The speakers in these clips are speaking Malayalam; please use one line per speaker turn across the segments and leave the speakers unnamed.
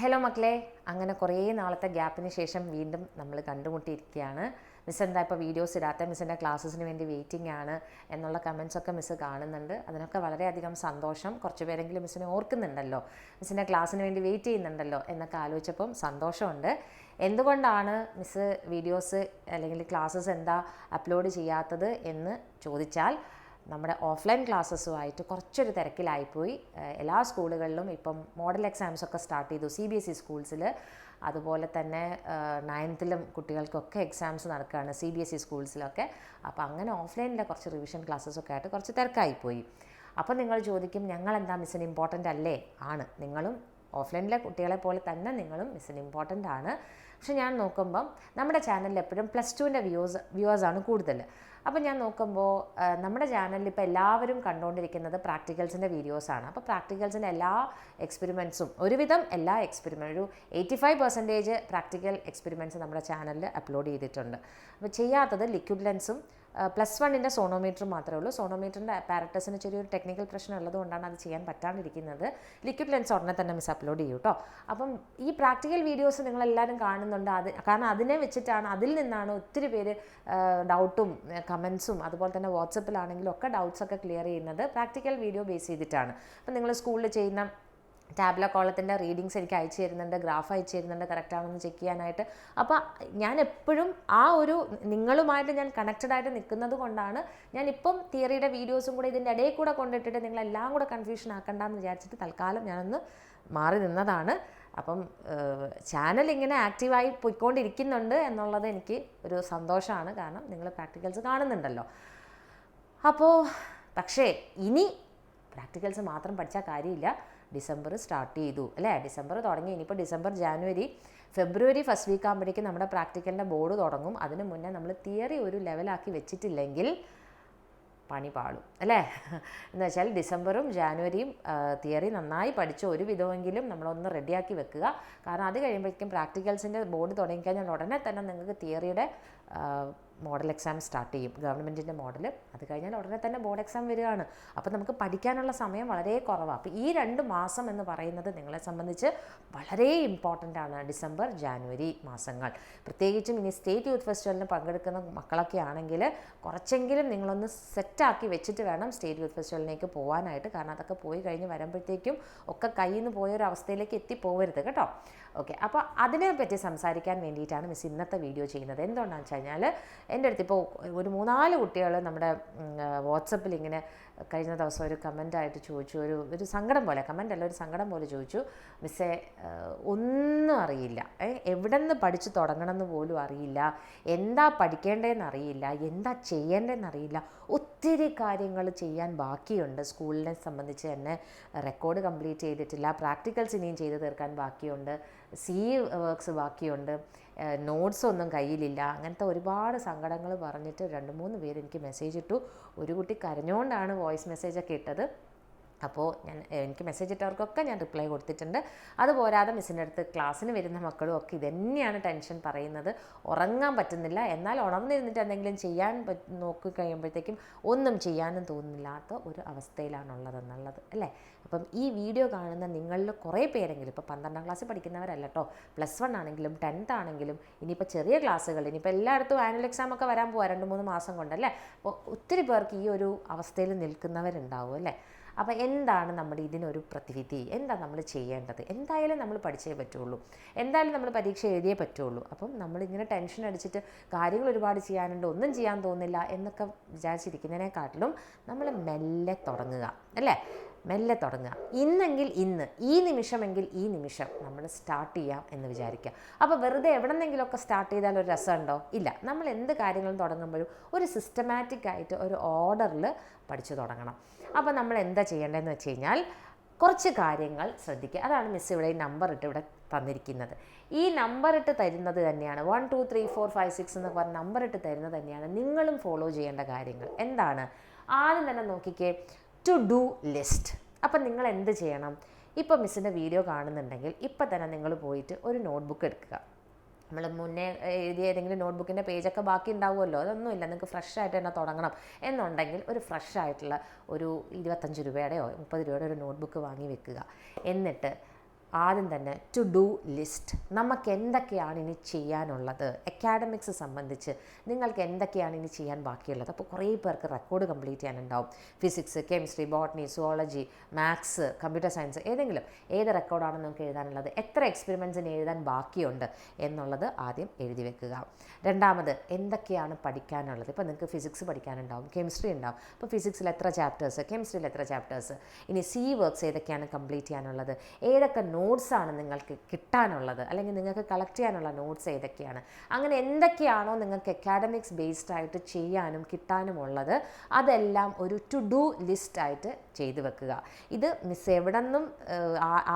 ഹലോ മക്കളെ. അങ്ങനെ കുറേ നാളത്തെ ഗ്യാപ്പിന് ശേഷം വീണ്ടും നമ്മൾ കണ്ടുമുട്ടിയിരിക്കുകയാണ്. മിസ് എന്താ ഇപ്പോൾ വീഡിയോസ് ഇടാത്ത? മിസ്സിന്റെ ക്ലാസ്സസിന് വേണ്ടി വെയിറ്റിംഗ് ആണ് എന്നുള്ള കമൻസൊക്കെ മിസ്സ് കാണുന്നുണ്ട്. അതിനൊക്കെ വളരെയധികം സന്തോഷം. കുറച്ച് പേരെങ്കിലും മിസ്സിനെ ഓർക്കുന്നുണ്ടല്ലോ. മിസ്സിന്റെ ക്ലാസ്സിന് വേണ്ടി വെയിറ്റ് ചെയ്യുന്നുണ്ടല്ലോ എന്നൊക്കെ ആലോചിച്ചപ്പം സന്തോഷമുണ്ട്. എന്തുകൊണ്ടാണ് മിസ് വീഡിയോസ് അല്ലെങ്കിൽ ക്ലാസ്സസ് എന്താ അപ്ലോഡ് ചെയ്യാത്തത് എന്ന് ചോദിച്ചാൽ നമ്മുടെ ഓഫ്ലൈൻ ക്ലാസ്സസുമായിട്ട് കുറച്ചൊരു തിരക്കിലായിപ്പോയി. എല്ലാ സ്കൂളുകളിലും ഇപ്പം മോഡൽ എക്സാംസ് ഒക്കെ സ്റ്റാർട്ട് ചെയ്തു. സി ബി എസ് ഇ സ്കൂൾസിൽ അതുപോലെ തന്നെ നയൻത്തിലും കുട്ടികൾക്കൊക്കെ എക്സാംസ് നടക്കുകയാണ് സി ബി എസ് ഇ സ്കൂൾസിലൊക്കെ അപ്പോൾ അങ്ങനെ ഓഫ്ലൈനിലെ കുറച്ച് റിവിഷൻ ക്ലാസ്സസൊക്കെ ആയിട്ട് കുറച്ച് തിരക്കായിപ്പോയി. അപ്പോൾ നിങ്ങൾ ചോദിക്കും ഞങ്ങൾ എന്താ മിസ്സിന് ഇമ്പോർട്ടന്റ് അല്ലേ? ആണ്. നിങ്ങളും ഓഫ്ലൈനിലെ കുട്ടികളെ പോലെ തന്നെ നിങ്ങളും മിസ്സിന് ഇമ്പോർട്ടന്റ് ആണ്. പക്ഷെ ഞാൻ നോക്കുമ്പം നമ്മുടെ ചാനലിൽ എപ്പോഴും പ്ലസ് ടുവിന്റെ വ്യൂസ് വ്യൂവേഴ്സാണ് കൂടുതൽ അപ്പോൾ ഞാൻ നോക്കുമ്പോൾ നമ്മുടെ ചാനലിൽ ഇപ്പോൾ എല്ലാവരും കണ്ടുകൊണ്ടിരിക്കുന്നത് പ്രാക്ടിക്കൽസിന്റെ വീഡിയോസാണ് അപ്പോൾ പ്രാക്ടിക്കൽസിന്റെ എല്ലാ എക്സ്പെരിമെൻസും ഒരുവിധം എല്ലാ എക്സ്പെരിമെന്റ് ഒരു eighty five percentage practical experiments നമ്മുടെ ചാനലിൽ അപ്ലോഡ് ചെയ്തിട്ടുണ്ട്. അപ്പോൾ ചെയ്യാത്തത് ലിക്വിഡ് ലെൻസും പ്ലസ് വണ്ണിന്റെ സോണോമീറ്റർ മാത്രമേ ഉള്ളൂ. സോണോമീറ്ററിന്റെ പാരറ്റസിന് ചെറിയൊരു ടെക്നിക്കൽ പ്രശ്നം ഉള്ളതുകൊണ്ടാണ് അത് ചെയ്യാൻ പറ്റാണ്ടിരിക്കുന്നത്. ലിക്വിഡ് ലെൻസ് ഉടനെ തന്നെ മിസ് അപ്ലോഡ് ചെയ്യൂ കേട്ടോ അപ്പം ഈ പ്രാക്ടിക്കൽ വീഡിയോസ് നിങ്ങളെല്ലാവരും കാണുന്നുണ്ട്. അത് കാരണം അതിനെ വെച്ചിട്ടാണ് അതിൽ നിന്നാണ് ഒത്തിരി പേര് ഡൗട്ടും കമൻസും അതുപോലെ തന്നെ വാട്സപ്പിലാണെങ്കിലും ഒക്കെ ഡൗട്ട്സ് ഒക്കെ ക്ലിയർ ചെയ്യുന്നത് പ്രാക്ടിക്കൽ വീഡിയോ ബേസ് ചെയ്തിട്ടാണ്. അപ്പം നിങ്ങൾ സ്കൂളിൽ ചെയ്യുന്ന ടാബ്ല കോളത്തിന്റെ റീഡിങ്സ് എനിക്ക് അയച്ചു തരുന്നുണ്ട് ഗ്രാഫ് അയച്ചു തരുന്നുണ്ട് കറക്റ്റാണെന്ന് ചെക്ക് ചെയ്യാനായിട്ട്. അപ്പോൾ ഞാൻ എപ്പോഴും ആ ഒരു നിങ്ങളുമായിട്ട് ഞാൻ കണക്റ്റഡ് ആയിട്ട് നിൽക്കുന്നത് കൊണ്ടാണ് ഞാൻ ഇപ്പം തിയറിയുടെ വീഡിയോസും കൂടെ ഇതിന്റെ ഇടയിൽ കൂടെ കൊണ്ടിട്ടിട്ട് നിങ്ങളെല്ലാം കൂടെ കൺഫ്യൂഷൻ ആക്കണ്ടെന്ന് വിചാരിച്ചിട്ട് തൽക്കാലം ഞാനൊന്ന് മാറി നിന്നതാണ്. അപ്പം ചാനൽ ഇങ്ങനെ ആക്റ്റീവായി പോയിക്കൊണ്ടിരിക്കുന്നുണ്ട് എന്നുള്ളത് എനിക്ക് ഒരു സന്തോഷമാണ്. കാരണം നിങ്ങൾ പ്രാക്ടിക്കൽസ് കാണുന്നുണ്ടല്ലോ. അപ്പോൾ പക്ഷേ ഇനി പ്രാക്ടിക്കൽസ് മാത്രം പഠിച്ചാൽ കാര്യമില്ല. ഡിസംബർ സ്റ്റാർട്ട് ചെയ്തു അല്ലേ? ഡിസംബർ തുടങ്ങി ഇനിയിപ്പോൾ December January February first week ആകുമ്പോഴേക്കും നമ്മുടെ പ്രാക്ടിക്കലിന്റെ ബോർഡ് തുടങ്ങും. അതിന് മുന്നേ നമ്മൾ തിയറി ഒരു ലെവലാക്കി വെച്ചിട്ടില്ലെങ്കിൽ പണി പാളും അല്ലേ? എന്ന് വെച്ചാൽ ഡിസംബറും ജാനുവരിയും തിയറി നന്നായി പഠിച്ച് ഒരു വിധമെങ്കിലും നമ്മളൊന്ന് റെഡിയാക്കി വെക്കുക. കാരണം അത് കഴിയുമ്പോഴേക്കും പ്രാക്ടിക്കൽസിന്റെ ബോർഡ് തുടങ്ങിക്കഴിഞ്ഞാൽ ഉടനെ തന്നെ നിങ്ങൾക്ക് തിയറിയുടെ മോഡൽ എക്സാം സ്റ്റാർട്ട് ചെയ്യും. ഗവൺമെന്റിന്റെ മോഡൽ അത് കഴിഞ്ഞാൽ ഉടനെ തന്നെ ബോർഡ് എക്സാം വരികയാണ്. അപ്പോൾ നമുക്ക് പഠിക്കാനുള്ള സമയം വളരെ കുറവാണ് അപ്പോൾ ഈ രണ്ട് മാസം എന്ന് പറയുന്നത് നിങ്ങളെ സംബന്ധിച്ച് വളരെ ഇമ്പോർട്ടന്റ് ആണ്. ഡിസംബർ ജാനുവരി മാസങ്ങൾ. പ്രത്യേകിച്ചും ഇനി സ്റ്റേറ്റ് യൂത്ത് ഫെസ്റ്റിവലിന് പങ്കെടുക്കുന്ന മക്കളൊക്കെ ആണെങ്കിൽ കുറച്ചെങ്കിലും നിങ്ങളൊന്ന് സെറ്റാക്കി വെച്ചിട്ട് വേണം സ്റ്റേറ്റ് യൂത്ത് ഫെസ്റ്റിവലിലേക്ക് പോകാനായിട്ട് കാരണം അതൊക്കെ പോയി കഴിഞ്ഞ് വരുമ്പോഴത്തേക്കും ഒക്കെ കയ്യിൽ നിന്ന് പോയ ഒരു അവസ്ഥയിലേക്ക് എത്തിപ്പോവരുത് കേട്ടോ. ഓക്കെ അപ്പോൾ അതിനെ പറ്റി സംസാരിക്കാൻ വേണ്ടിയിട്ടാണ് മിസ് ഇന്നത്തെ വീഡിയോ ചെയ്യുന്നത്. എന്തുകൊണ്ടാണെന്ന് കഴിഞ്ഞാൽ എന്റെ അടുത്ത് ഇപ്പോൾ ഒരു മൂന്നാൽ കുട്ടികൾ നമ്മുടെ വാട്സപ്പിൽ ഇങ്ങനെ കഴിഞ്ഞ ദിവസം ഒരു കമന്റായിട്ട് ചോദിച്ചു. ഒരു ഒരു സങ്കടം പോലെ കമന്റ് അല്ല ഒരു സങ്കടം പോലെ ചോദിച്ചു. മിസ്സേ ഒന്നും അറിയില്ല. എവിടെ നിന്ന് പഠിച്ചു തുടങ്ങണമെന്ന് പോലും അറിയില്ല. എന്താ പഠിക്കേണ്ടതെന്ന് അറിയില്ല. എന്താ ചെയ്യേണ്ടതെന്ന് അറിയില്ല. ഒത്തിരി കാര്യങ്ങൾ ചെയ്യാൻ ബാക്കിയുണ്ട്. സ്കൂളിനെ സംബന്ധിച്ച് തന്നെ റെക്കോർഡ് കംപ്ലീറ്റ് ചെയ്തിട്ടില്ല. പ്രാക്ടിക്കൽസ് ഇനിയും ചെയ്ത് തീർക്കാൻ ബാക്കിയുണ്ട്. സി വർക്ക്സ് ബാക്കിയുണ്ട്. നോട്ട്സ് ഒന്നും കയ്യിലില്ല. അങ്ങനത്തെ ഒരുപാട് സങ്കടങ്ങൾ പറഞ്ഞിട്ട് രണ്ട് മൂന്ന് പേര് എനിക്ക് മെസ്സേജ് ഇട്ടു. ഒരു കുട്ടി കരഞ്ഞുകൊണ്ടാണ് വോയിസ് മെസ്സേജൊക്കെ ഇട്ടത്. അപ്പോൾ ഞാൻ എനിക്ക് മെസ്സേജ് ഇട്ടവർക്കൊക്കെ ഞാൻ റിപ്ലൈ കൊടുത്തിട്ടുണ്ട്. അതുപോരാതെ മിസ്സിന്റെ അടുത്ത് ക്ലാസ്സിന് വരുന്ന മക്കളും ഒക്കെ ഇതന്നെയാണ് ടെൻഷൻ പറയുന്നത്. ഉറങ്ങാൻ പറ്റുന്നില്ല. എന്നാൽ ഉണർന്നിരുന്നിട്ട് എന്തെങ്കിലും ചെയ്യാൻ നോക്കി കഴിയുമ്പോഴത്തേക്കും ഒന്നും ചെയ്യാനും തോന്നുന്നില്ലാത്ത ഒരു അവസ്ഥയിലാണുള്ളതെന്നുള്ളത് അല്ലേ? അപ്പം ഈ വീഡിയോ കാണുന്ന നിങ്ങളിൽ കുറേ പേരെങ്കിലും ഇപ്പോൾ പന്ത്രണ്ടാം ക്ലാസ്സിൽ പഠിക്കുന്നവരല്ല കേട്ടോ പ്ലസ് വൺ ആണെങ്കിലും ടെൻത്ത് ആണെങ്കിലും ഇനിയിപ്പോൾ ചെറിയ ക്ലാസ്സുകൾ ഇനിയിപ്പോൾ എല്ലായിടത്തും ആനുവൽ എക്സാം ഒക്കെ വരാൻ പോകാം രണ്ട് മൂന്ന് മാസം കൊണ്ടല്ലേ അപ്പോൾ ഒത്തിരി പേർക്ക് ഈ ഒരു അവസ്ഥയിൽ നിൽക്കുന്നവരുണ്ടാവും അല്ലേ? അപ്പോൾ എന്താണ് നമ്മുടെ ഇതിനൊരു പ്രതിവിധി? എന്താ നമ്മൾ ചെയ്യേണ്ടത്? എന്തായാലും നമ്മൾ പഠിച്ചേ പറ്റുള്ളൂ. എന്തായാലും നമ്മൾ പരീക്ഷ എഴുതിയേ പറ്റുള്ളൂ. അപ്പം നമ്മളിങ്ങനെ ടെൻഷൻ അടിച്ചിട്ട് കാര്യങ്ങൾ ഒരുപാട് ചെയ്യാനുണ്ട് ഒന്നും ചെയ്യാൻ തോന്നില്ല എന്നൊക്കെ വിചാരിച്ചിരിക്കുന്നതിനെക്കാട്ടിലും നമ്മൾ മെല്ലെ തുടങ്ങുക അല്ലേ? മെല്ലെ തുടങ്ങുക. ഇന്നെങ്കിൽ ഇന്ന് ഈ നിമിഷമെങ്കിൽ ഈ നിമിഷം നമ്മൾ സ്റ്റാർട്ട് ചെയ്യാം എന്ന് വിചാരിക്കുക. അപ്പോൾ വെറുതെ എവിടെന്നെങ്കിലുമൊക്കെ സ്റ്റാർട്ട് ചെയ്താൽ ഒരു രസമുണ്ടോ? ഇല്ല. നമ്മൾ എന്ത് കാര്യങ്ങളും തുടങ്ങുമ്പോഴും ഒരു സിസ്റ്റമാറ്റിക് ആയിട്ട് ഒരു ഓർഡറിൽ പഠിച്ചു തുടങ്ങണം. അപ്പോൾ നമ്മൾ എന്താ ചെയ്യേണ്ടതെന്ന് വെച്ച് കഴിഞ്ഞാൽ കുറച്ച് കാര്യങ്ങൾ ശ്രദ്ധിക്കുക. അതാണ് മിസ് ഇവിടെ നമ്പർ ഇട്ട് ഇവിടെ തന്നിരിക്കുന്നത്. ഈ നമ്പർ ഇട്ട് തരുന്നത് തന്നെയാണ്. One two three four five six എന്ന് പറഞ്ഞ നമ്പർ ഇട്ട് തരുന്നത് തന്നെയാണ് നിങ്ങളും ഫോളോ ചെയ്യേണ്ട കാര്യങ്ങൾ. എന്താണ്? ആദ്യം തന്നെ നോക്കിക്കേ. ടു ഡു ലിസ്റ്റ് അപ്പം നിങ്ങൾ എന്ത് ചെയ്യണം? ഇപ്പം മിസ്സിന്റെ വീഡിയോ കാണുന്നുണ്ടെങ്കിൽ ഇപ്പം തന്നെ നിങ്ങൾ പോയിട്ട് ഒരു നോട്ട്ബുക്ക് എടുക്കുക. നമ്മൾ മുന്നേ എഴുതിയ ഏതെങ്കിലും നോട്ട്ബുക്കിന്റെ പേജൊക്കെ ബാക്കി ഉണ്ടാവുമല്ലോ? അതൊന്നുമില്ല നിങ്ങൾക്ക് ഫ്രഷ് ആയിട്ട് തന്നെ തുടങ്ങണം. എന്നുണ്ടെങ്കിൽ ഒരു ഫ്രഷ് ആയിട്ടുള്ള ഒരു ഇരുപത്തഞ്ച് രൂപയുടെയോ മുപ്പത് രൂപയുടെ ഒരു നോട്ട്ബുക്ക് വാങ്ങി വെക്കുക. എന്നിട്ട് ആദ്യം തന്നെ ടു ഡു ലിസ്റ്റ് നമുക്ക് എന്തൊക്കെയാണ് ഇനി ചെയ്യാനുള്ളത്? അക്കാഡമിക്സ് സംബന്ധിച്ച് നിങ്ങൾക്ക് എന്തൊക്കെയാണ് ഇനി ചെയ്യാൻ ബാക്കിയുള്ളത്? അപ്പോൾ കുറേ പേർക്ക് record complete ചെയ്യാനുണ്ടാവും. Physics chemistry botany zoology maths computer science ഏതെങ്കിലും ഏത് റെക്കോർഡാണ് നമുക്ക് എഴുതാനുള്ളത്? എത്ര എക്സ്പെരിമെൻസിന് എഴുതാൻ ബാക്കിയുണ്ട്? എന്നുള്ളത് ആദ്യം എഴുതി വെക്കുക. രണ്ടാമത് എന്തൊക്കെയാണ് പഠിക്കാനുള്ളത്? ഇപ്പോൾ നിങ്ങൾക്ക് ഫിസിക്സ് പഠിക്കാനുണ്ടാവും കെമിസ്ട്രി ഉണ്ടാവും. അപ്പോൾ ഫിസിക്സിൽ എത്ര ചാപ്റ്റേഴ്സ് കെമിസ്ട്രിയിൽ എത്ര ചാപ്റ്റേഴ്സ് ഇനി സി വർക്ക്സ് ഏതൊക്കെയാണ് കംപ്ലീറ്റ് ചെയ്യാനുള്ളത്? ഏതൊക്കെ നോട്ട്സാണ് നിങ്ങൾക്ക് കിട്ടാനുള്ളത്. അല്ലെങ്കിൽ നിങ്ങൾക്ക് കളക്ട് ചെയ്യാനുള്ള നോട്ട്സ് ഏതൊക്കെയാണ്? അങ്ങനെ എന്തൊക്കെയാണോ നിങ്ങൾക്ക് അക്കാഡമിക്സ് ബേസ്ഡ് ആയിട്ട് ചെയ്യാനും കിട്ടാനും ഉള്ളത് അതെല്ലാം ഒരു ടു ഡു ലിസ്റ്റ് ആയിട്ട് ചെയ്തു വെക്കുക. ഇത് മിസ് എവിടെ നിന്നും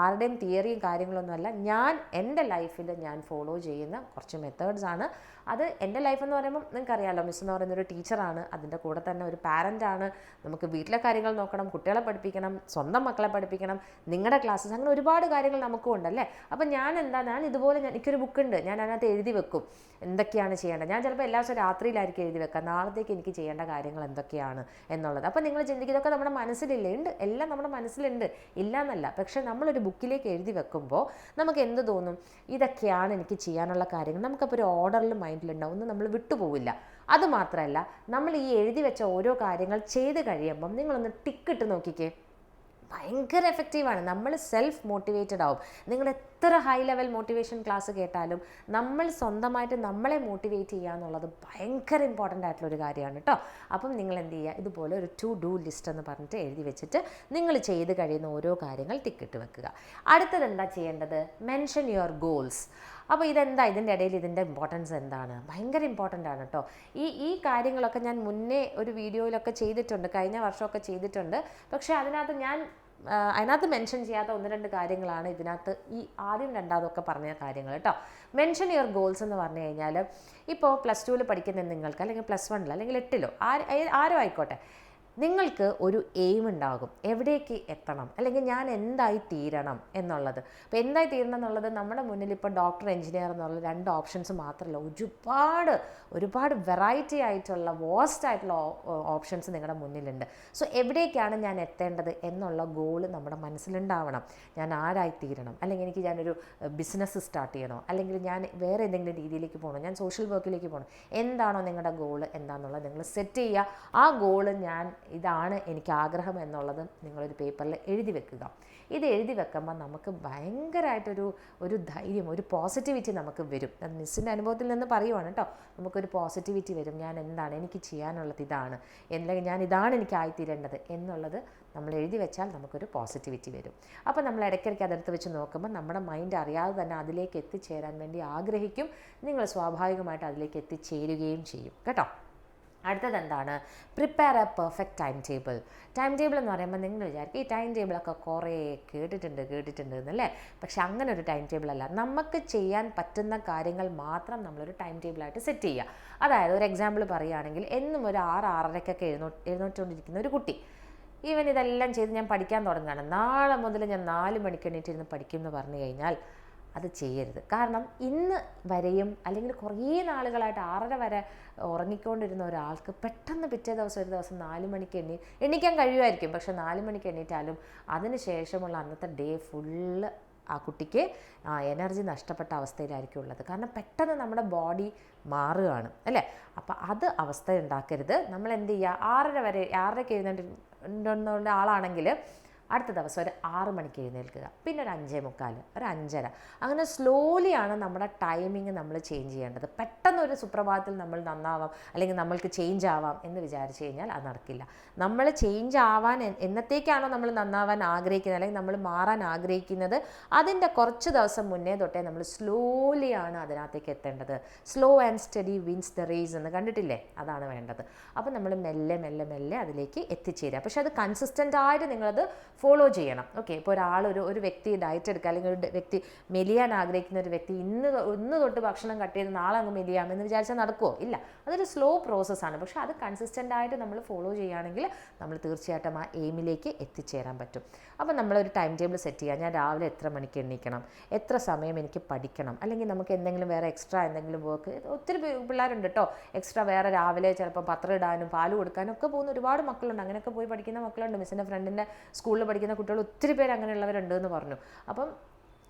ആരുടെയും തിയറിയും കാര്യങ്ങളൊന്നുമല്ല ഞാൻ എന്റെ ലൈഫിൽ ഞാൻ ഫോളോ ചെയ്യുന്ന കുറച്ച് മെത്തേഡ്സ് ആണ്. അത് എന്റെ ലൈഫ് എന്ന് പറയുമ്പോൾ നിങ്ങൾക്കറിയാമല്ലോ മിസ് എന്ന് പറയുന്ന ഒരു ടീച്ചറാണ് അതിന്റെ കൂടെ തന്നെ ഒരു പാരന്റാണ് നമുക്ക് വീട്ടിലെ കാര്യങ്ങൾ നോക്കണം കുട്ടികളെ പഠിപ്പിക്കണം സ്വന്തം മക്കളെ പഠിപ്പിക്കണം നിങ്ങളുടെ ക്ലാസ്സസ് അങ്ങനെ ഒരുപാട് കാര്യങ്ങൾ നമുക്കും ഉണ്ടല്ലേ? അപ്പം ഞാൻ എന്താ ഞാൻ ഇതുപോലെ ഞാൻ ബുക്ക് ഉണ്ട്. ഞാൻ അതിനകത്ത് എഴുതി വെക്കും. എന്തൊക്കെയാണ് ചെയ്യേണ്ടത്? ഞാൻ ചിലപ്പോൾ എല്ലാ ദിവസവും രാത്രിയിലായിരിക്കും എഴുതി വെക്കുക നാളത്തേക്ക് എനിക്ക് ചെയ്യേണ്ട കാര്യങ്ങൾ എന്തൊക്കെയാണ് എന്നുള്ളത്. അപ്പോൾ നിങ്ങൾ ചിന്തിക്കും ഇതൊക്കെ നമ്മുടെ മനസ്സിലില്ലേ? ഉണ്ട്. എല്ലാം നമ്മുടെ മനസ്സിലുണ്ട്. ഇല്ല എന്നല്ല പക്ഷേ നമ്മളൊരു ബുക്കിലേക്ക് എഴുതി വെക്കുമ്പോൾ നമുക്ക് എന്ത് തോന്നും? ഇതൊക്കെയാണ് എനിക്ക് ചെയ്യാനുള്ള കാര്യങ്ങൾ. നമുക്കപ്പോൾ ഒരു ഓർഡറിൽ മൈൻഡിലുണ്ടാവും ഒന്നും നമ്മൾ വിട്ടുപോവില്ല അതുമാത്രമല്ല നമ്മൾ ഈ എഴുതി വെച്ച ഓരോ കാര്യങ്ങൾ ചെയ്ത് കഴിയുമ്പം നിങ്ങളൊന്ന് ടിക്കിട്ട് നോക്കിക്കേ. ഭയങ്കര എഫക്റ്റീവാണ് നമ്മൾ സെൽഫ് മോട്ടിവേറ്റഡ് ആവും. നിങ്ങൾ എത്ര ഹൈ ലെവൽ മോട്ടിവേഷൻ ക്ലാസ് കേട്ടാലും നമ്മൾ സ്വന്തമായിട്ട് നമ്മളെ മോട്ടിവേറ്റ് ചെയ്യുക എന്നുള്ളത് ഭയങ്കര ഇമ്പോർട്ടന്റ് ആയിട്ടുള്ള ഒരു കാര്യമാണ് കേട്ടോ അപ്പം നിങ്ങൾ എന്ത് ചെയ്യുക? ഇതുപോലെ ഒരു ടു ഡു ലിസ്റ്റ് എന്ന് പറഞ്ഞിട്ട് എഴുതി വെച്ചിട്ട് നിങ്ങൾ ചെയ്ത് കഴിയുന്ന ഓരോ കാര്യങ്ങൾ ടിക്കിട്ട് വെക്കുക. അടുത്തത് എന്താ ചെയ്യേണ്ടത്? മെൻഷൻ യുവർ ഗോൾസ് അപ്പോൾ ഇതെന്താ? ഇതിന്റെ ഇടയിൽ ഇതിന്റെ ഇമ്പോർട്ടൻസ് എന്താണ്? ഭയങ്കര ഇമ്പോർട്ടന്റ് ആണ് കേട്ടോ ഈ ഈ കാര്യങ്ങളൊക്കെ ഞാൻ മുന്നേ ഒരു വീഡിയോയിലൊക്കെ ചെയ്തിട്ടുണ്ട്. കഴിഞ്ഞ വർഷമൊക്കെ ചെയ്തിട്ടുണ്ട്. പക്ഷേ അതിനകത്ത് ഞാൻ അതിനകത്ത് മെൻഷൻ ചെയ്യാത്ത ഒന്ന് രണ്ട് കാര്യങ്ങളാണ് ഇതിനകത്ത് ഈ ആദ്യം രണ്ടാമതൊക്കെ പറഞ്ഞ കാര്യങ്ങൾ കേട്ടോ മെൻഷൻ യുവർ ഗോൾസ് എന്ന് പറഞ്ഞു കഴിഞ്ഞാൽ ഇപ്പോൾ പ്ലസ് ടുവിൽ പഠിക്കുന്ന നിങ്ങൾക്ക് അല്ലെങ്കിൽ പ്ലസ് വണ്ണിൽ അല്ലെങ്കിൽ എട്ടിലോ ആര് ആരും ആയിക്കോട്ടെ. നിങ്ങൾക്ക് ഒരു എയിം ഉണ്ടാകും. എവിടേക്ക് എത്തണം? അല്ലെങ്കിൽ ഞാൻ എന്തായി തീരണം എന്നുള്ളത്. അപ്പോൾ എന്തായി തീരണം എന്നുള്ളത് നമ്മുടെ മുന്നിൽ ഇപ്പോൾ ഡോക്ടർ എഞ്ചിനീയർ എന്നുള്ള രണ്ട് ഓപ്ഷൻസ് മാത്രമല്ല ഒരുപാട് ഒരുപാട് വെറൈറ്റി ആയിട്ടുള്ള വേസ്റ്റ് ആയിട്ടുള്ള ഓപ്ഷൻസ് നിങ്ങളുടെ മുന്നിലുണ്ട്. സോ എവിടേക്കാണ് ഞാൻ എത്തേണ്ടത് എന്നുള്ള ഗോൾ നമ്മുടെ മനസ്സിലുണ്ടാവണം. ഞാൻ ആരായി തീരണം? അല്ലെങ്കിൽ എനിക്ക് ഞാനൊരു ബിസിനസ് സ്റ്റാർട്ട് ചെയ്യണോ? അല്ലെങ്കിൽ ഞാൻ വേറെ എന്തെങ്കിലും രീതിയിലേക്ക് പോകണോ ഞാൻ സോഷ്യൽ വർക്കിലേക്ക് പോകണോ എന്താണോ നിങ്ങളുടെ ഗോൾ എന്താണെന്നുള്ളത് നിങ്ങൾ സെറ്റ് ചെയ്യുക. ആ ഗോൾ ഞാൻ ഇതാണ് എനിക്ക് ആഗ്രഹം എന്നുള്ളത് നിങ്ങളൊരു പേപ്പറിൽ എഴുതി വെക്കുക. ഇത് എഴുതി വെക്കുമ്പോൾ നമുക്ക് ഭയങ്കരമായിട്ടൊരു ഒരു ധൈര്യം ഒരു പോസിറ്റിവിറ്റി നമുക്ക് വരും. അത് മിസ്സിന്റെ അനുഭവത്തിൽ നിന്ന് പറയുവാണ് കേട്ടോ. നമുക്കൊരു പോസിറ്റിവിറ്റി വരും. ഞാൻ എന്താണ് എനിക്ക് ചെയ്യാനുള്ളത് ഇതാണ്. അല്ലെങ്കിൽ ഞാൻ ഇതാണ് എനിക്ക് ആയിത്തീരേണ്ടത് എന്നുള്ളത് നമ്മൾ എഴുതി വെച്ചാൽ നമുക്കൊരു പോസിറ്റിവിറ്റി വരും. അപ്പോൾ നമ്മൾ ഇടയ്ക്കിടയ്ക്ക് അതെടുത്ത് വെച്ച് നോക്കുമ്പോൾ നമ്മുടെ മൈൻഡ് അറിയാതെ തന്നെ അതിലേക്ക് എത്തിച്ചേരാൻ വേണ്ടി ആഗ്രഹിക്കും. നിങ്ങൾ സ്വാഭാവികമായിട്ട് അതിലേക്ക് എത്തിച്ചേരുകയും ചെയ്യും. കേട്ടോ? അടുത്തത് എന്താണ് prepare a perfect time table time table എന്ന് പറയുമ്പോൾ നിങ്ങൾ വിചാരിക്കും ഈ ടൈം ടേബിളൊക്കെ കുറേ കേട്ടിട്ടുണ്ട് കേട്ടിട്ടുണ്ട് എന്നല്ലേ? പക്ഷെ അങ്ങനെ ഒരു ടൈം അല്ല. നമുക്ക് ചെയ്യാൻ പറ്റുന്ന കാര്യങ്ങൾ മാത്രം നമ്മളൊരു ടൈം ടേബിളായിട്ട് സെറ്റ് ചെയ്യുക. അതായത് ഒരു എക്സാമ്പിൾ പറയുകയാണെങ്കിൽ എന്നും ഒരു ആറ് ആറരയ്ക്കൊക്കെ എഴുന്നോ എഴുന്നോട്ടുകൊണ്ടിരിക്കുന്ന ഒരു കുട്ടി. ഈവൻ ഇതെല്ലാം ചെയ്ത് ഞാൻ പഠിക്കാൻ തുടങ്ങുകയാണ്. നാളെ മുതൽ ഞാൻ നാല് മണിക്ക് എണീറ്റിരുന്ന് പഠിക്കും എന്ന് പറഞ്ഞു കഴിഞ്ഞാൽ അത് ചെയ്യരുത്. കാരണം ഇന്ന് വരെയും അല്ലെങ്കിൽ കുറേ നാളുകളായിട്ട് ആറര വരെ ഉറങ്ങിക്കൊണ്ടിരുന്ന ഒരാൾക്ക് പെട്ടെന്ന് പിറ്റേ ദിവസം ഒരു ദിവസം നാല് മണിക്ക് എണ്ണി എണ്ണിക്കാൻ കഴിയുമായിരിക്കും. പക്ഷെ നാല് മണിക്ക് എണ്ണീറ്റാലും അതിന് ശേഷമുള്ള അന്നത്തെ ഡേ ഫുള്ള് ആ കുട്ടിക്ക് എനർജി നഷ്ടപ്പെട്ട അവസ്ഥയിലായിരിക്കും ഉള്ളത്. കാരണം പെട്ടെന്ന് നമ്മുടെ ബോഡി മാറുകയാണ് അല്ലേ? അപ്പോൾ അത് അവസ്ഥ ഉണ്ടാക്കരുത് നമ്മൾ എന്ത് ചെയ്യുക? ആറര വരെ ആറരയ്ക്ക് എഴുന്നേറ്റുള്ള ആളാണെങ്കിൽ അടുത്ത ദിവസം ഒരു ആറ് മണിക്ക് എഴുന്നേൽക്കുക. പിന്നെ ഒരു അഞ്ചേ മുക്കാൽ ഒരു അഞ്ചര. അങ്ങനെ സ്ലോലിയാണ് നമ്മുടെ ടൈമിങ് നമ്മൾ ചേഞ്ച് ചെയ്യേണ്ടത്. പെട്ടെന്ന് ഒരു സുപ്രഭാതത്തിൽ നമ്മൾ നന്നാവാം അല്ലെങ്കിൽ നമ്മൾക്ക് ചേഞ്ച് ആവാം എന്ന് വിചാരിച്ചു കഴിഞ്ഞാൽ അത് നടക്കില്ല. നമ്മൾ ചേഞ്ച് ആവാൻ എന്നത്തേക്കാണോ നമ്മൾ നന്നാവാൻ ആഗ്രഹിക്കുന്നത് അല്ലെങ്കിൽ നമ്മൾ മാറാൻ ആഗ്രഹിക്കുന്നത് അതിന്റെ കുറച്ച് ദിവസം മുന്നേ തൊട്ടേ നമ്മൾ സ്ലോലിയാണ് അതിനകത്തേക്ക് എത്തേണ്ടത്. Slow and steady wins the race എന്ന് കണ്ടിട്ടില്ലേ? അതാണ് വേണ്ടത്. അപ്പോൾ നമ്മൾ മെല്ലെ മെല്ലെ മെല്ലെ അതിലേക്ക് എത്തിച്ചേരുക. പക്ഷേ അത് കൺസിസ്റ്റന്റ് ആയിട്ട് നിങ്ങളത് ഫോളോ ചെയ്യണം. ഓക്കെ ഇപ്പോൾ ഒരാൾ ഒരു ഒരു വ്യക്തി ഡയറ്റ് എടുക്കുക അല്ലെങ്കിൽ ഒരു വ്യക്തി മെലിയാൻ ആഗ്രഹിക്കുന്ന ഒരു വ്യക്തി ഇന്ന് ഇന്ന് തൊട്ട് ഭക്ഷണം കട്ട് ചെയ്ത് നാളെ അങ്ങ് മെലിയാം എന്ന് വിചാരിച്ചാൽ നടക്കുമോ ഇല്ല. അതൊരു സ്ലോ പ്രോസസ്സാണ് പക്ഷെ അത് കൺസിസ്റ്റന്റ് ആയിട്ട് നമ്മൾ ഫോളോ ചെയ്യുകയാണെങ്കിൽ നമ്മൾ തീർച്ചയായിട്ടും ആ എയിമിലേക്ക് എത്തിച്ചേരാൻ പറ്റും. അപ്പോൾ നമ്മളൊരു ടൈം ടേബിൾ സെറ്റ് ചെയ്യുക. ഞാൻ രാവിലെ എത്ര മണിക്ക് എണ്ണിക്കണം എത്ര സമയം എനിക്ക് പഠിക്കണം? അല്ലെങ്കിൽ നമുക്ക് എന്തെങ്കിലും വേറെ എക്സ്ട്രാ എന്തെങ്കിലും വർക്ക് ഒത്തിരി പിള്ളേരുണ്ട് കേട്ടോ എക്സ്ട്രാ വേറെ രാവിലെ ചിലപ്പോൾ പത്രം ഇടാനും പാൽ കൊടുക്കാനും ഒക്കെ പോകുന്ന ഒരുപാട് മക്കളുണ്ട്. അങ്ങനെയൊക്കെ പോയി പഠിക്കുന്ന മക്കളുണ്ട്. മിസ്സിന്റെ ഫ്രണ്ടിന്റെ സ്കൂളിൽ പഠിക്കുന്ന കുട്ടികൾ ഒത്തിരി പേര് അങ്ങനെയുള്ളവരുണ്ട് എന്ന് പറഞ്ഞു. അപ്പം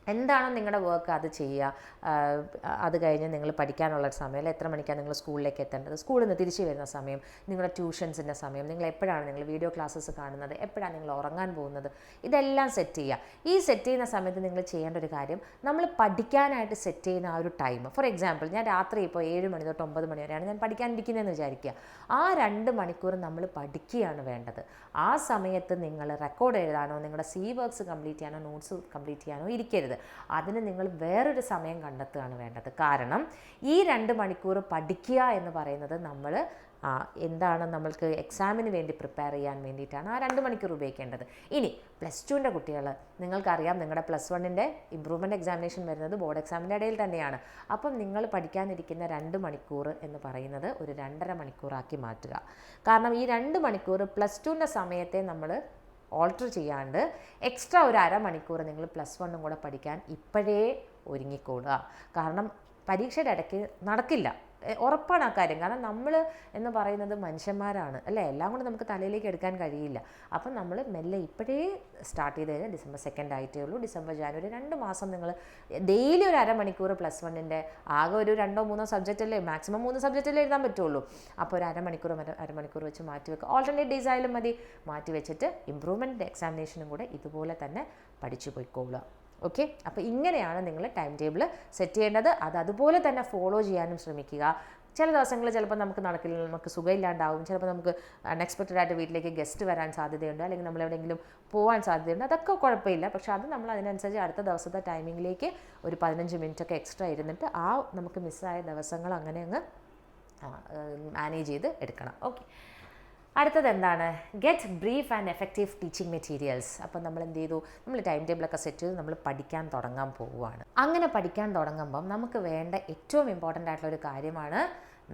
എന്താണോ നിങ്ങളുടെ വർക്ക് അത് ചെയ്യുക. അത് കഴിഞ്ഞ് നിങ്ങൾ പഠിക്കാനുള്ള സമയം എത്ര മണിക്കാണ് നിങ്ങൾ സ്കൂളിലേക്ക് എത്തേണ്ടത്? സ്കൂളിൽ നിന്ന് തിരിച്ചു വരുന്ന സമയം നിങ്ങളുടെ ട്യൂഷൻസിന്റെ സമയം നിങ്ങൾ എപ്പോഴാണ് നിങ്ങൾ വീഡിയോ ക്ലാസ്സസ് കാണുന്നത്? എപ്പോഴാണ് നിങ്ങൾ ഉറങ്ങാൻ പോകുന്നത്? ഇതെല്ലാം സെറ്റ് ചെയ്യുക. ഈ സെറ്റ് ചെയ്യുന്ന സമയത്ത് നിങ്ങൾ ചെയ്യേണ്ട ഒരു കാര്യം നമ്മൾ പഠിക്കാനായിട്ട് സെറ്റ് ചെയ്യുന്ന ആ ഒരു ടൈം ഫോർ എക്സാമ്പിൾ ഞാൻ രാത്രി ഇപ്പോൾ ഏഴ് മണി തൊട്ട് ഒമ്പത് മണി വരെയാണ് ഞാൻ പഠിക്കാനിരിക്കുന്നതെന്ന് വിചാരിക്കുക. ആ രണ്ട് മണിക്കൂർ നമ്മൾ പഠിക്കുകയാണ് വേണ്ടത്. ആ സമയത്ത് നിങ്ങൾ റെക്കോർഡ് എഴുതാനോ നിങ്ങളുടെ സി വർക്ക്സ് കംപ്ലീറ്റ് ചെയ്യാനോ നോട്ട്സ് കംപ്ലീറ്റ് ചെയ്യാനോ ഇരിക്കരുത്. അതിന് നിങ്ങൾ വേറൊരു സമയം കണ്ടെത്തുകയാണ് വേണ്ടത്. കാരണം ഈ രണ്ട് മണിക്കൂർ പഠിക്കുക എന്ന് പറയുന്നത് നമ്മൾ എന്താണ് നമ്മൾക്ക് എക്സാമിന് വേണ്ടി പ്രിപ്പയർ ചെയ്യാൻ വേണ്ടിയിട്ടാണ് ആ രണ്ട് മണിക്കൂർ ഉപയോഗിക്കേണ്ടത്. ഇനി പ്ലസ് ടുവിന്റെ കുട്ടികൾ നിങ്ങൾക്കറിയാം നിങ്ങളുടെ പ്ലസ് വണ്ണിന്റെ ഇമ്പ്രൂവ്മെന്റ് എക്സാമിനേഷൻ വരുന്നത് ബോർഡ് എക്സാമിന്റെ ഇടയിൽ തന്നെയാണ്. അപ്പം നിങ്ങൾ പഠിക്കാനിരിക്കുന്ന രണ്ട് മണിക്കൂർ എന്ന് പറയുന്നത് ഒരു രണ്ടര മണിക്കൂറാക്കി മാറ്റുക. കാരണം ഈ രണ്ട് മണിക്കൂർ പ്ലസ് ടുവിന്റെ സമയത്തെ നമ്മൾ ഓൾട്ടർ ചെയ്യാണ്ട് എക്സ്ട്രാ ഒരു അരമണിക്കൂർ നിങ്ങൾ പ്ലസ് വണ്ണും കൂടെ പഠിക്കാൻ ഇപ്പോഴേ ഒരുങ്ങിക്കോളുക. കാരണം പരീക്ഷയുടെ ഇടയ്ക്ക് നടക്കില്ല. ഉറപ്പാണ് ആ കാര്യം. കാരണം നമ്മൾ എന്ന് പറയുന്നത് മനുഷ്യന്മാരാണ് അല്ലേ? എല്ലാം കൂടെ നമുക്ക് തലയിലേക്ക് എടുക്കാൻ കഴിയില്ല. അപ്പം നമ്മൾ മെല്ലെ ഇപ്പോഴേ സ്റ്റാർട്ട് ചെയ്ത് കഴിഞ്ഞാൽ ഡിസംബർ സെക്കൻഡ് ആയിട്ടേ ഉള്ളൂ. ഡിസംബർ ജാനുവരി രണ്ട് മാസം നിങ്ങൾ ഡെയിലി ഒരു അരമണിക്കൂർ പ്ലസ് വണ്ണിന്റെ ആകെ ഒരു രണ്ടോ മൂന്നോ സബ്ജക്റ്റ് അല്ലേ? മാക്സിമം മൂന്ന് സബ്ജക്റ്റ് അല്ലേ എഴുതാൻ പറ്റുള്ളൂ. അപ്പോൾ ഒരു അരമണിക്കൂർ അര അരമണിക്കൂർ വെച്ച് മാറ്റി വെക്കുക ഓൾട്ടർനേറ്റ് ഡേയ്സ് ആയാലും മതി. മാറ്റി വെച്ചിട്ട് ഇമ്പ്രൂവ്മെന്റ് എക്സാമിനേഷനും കൂടെ ഇതുപോലെ തന്നെ പഠിച്ചു പോയിക്കോളുക. ഓക്കെ അപ്പോൾ ഇങ്ങനെയാണ് നിങ്ങൾ ടൈം ടേബിൾ സെറ്റ് ചെയ്യേണ്ടത്. അത് അതുപോലെ തന്നെ ഫോളോ ചെയ്യാനും ശ്രമിക്കുക. ചില ദിവസങ്ങളിൽ ചിലപ്പോൾ നമുക്ക് നടക്കില്ല നമുക്ക് സുഖമില്ലാണ്ടാവും. ചിലപ്പോൾ നമുക്ക് അൺഎക്സ്പെക്റ്റഡ് ആയിട്ട് വീട്ടിലേക്ക് ഗസ്റ്റ് വരാൻ സാധ്യതയുണ്ട്. അല്ലെങ്കിൽ നമ്മൾ എവിടെയെങ്കിലും പോകാൻ സാധ്യതയുണ്ട്. അതൊക്കെ കുഴപ്പമില്ല. പക്ഷേ അത് നമ്മൾ അതിനനുസരിച്ച് അടുത്ത ദിവസത്തെ ടൈമിങ്ങിലേക്ക് ഒരു പതിനഞ്ച് മിനിറ്റ് ഒക്കെ എക്സ്ട്രാ ഇരുന്നിട്ട് ആ നമുക്ക് മിസ്സായ ദിവസങ്ങൾ അങ്ങനെ അങ്ങ് മാനേജ് ചെയ്ത് എടുക്കണം. ഓക്കെ അടുത്തത് എന്താണ് get brief and effective teaching materials അപ്പം നമ്മൾ എന്ത് ചെയ്തു നമ്മൾ ടൈം ടേബിളൊക്കെ സെറ്റ് ചെയ്ത് നമ്മൾ പഠിക്കാൻ തുടങ്ങാൻ പോവുകയാണ്. അങ്ങനെ പഠിക്കാൻ തുടങ്ങുമ്പം നമുക്ക് വേണ്ട ഏറ്റവും ഇമ്പോർട്ടന്റ് ആയിട്ടുള്ള ഒരു കാര്യമാണ്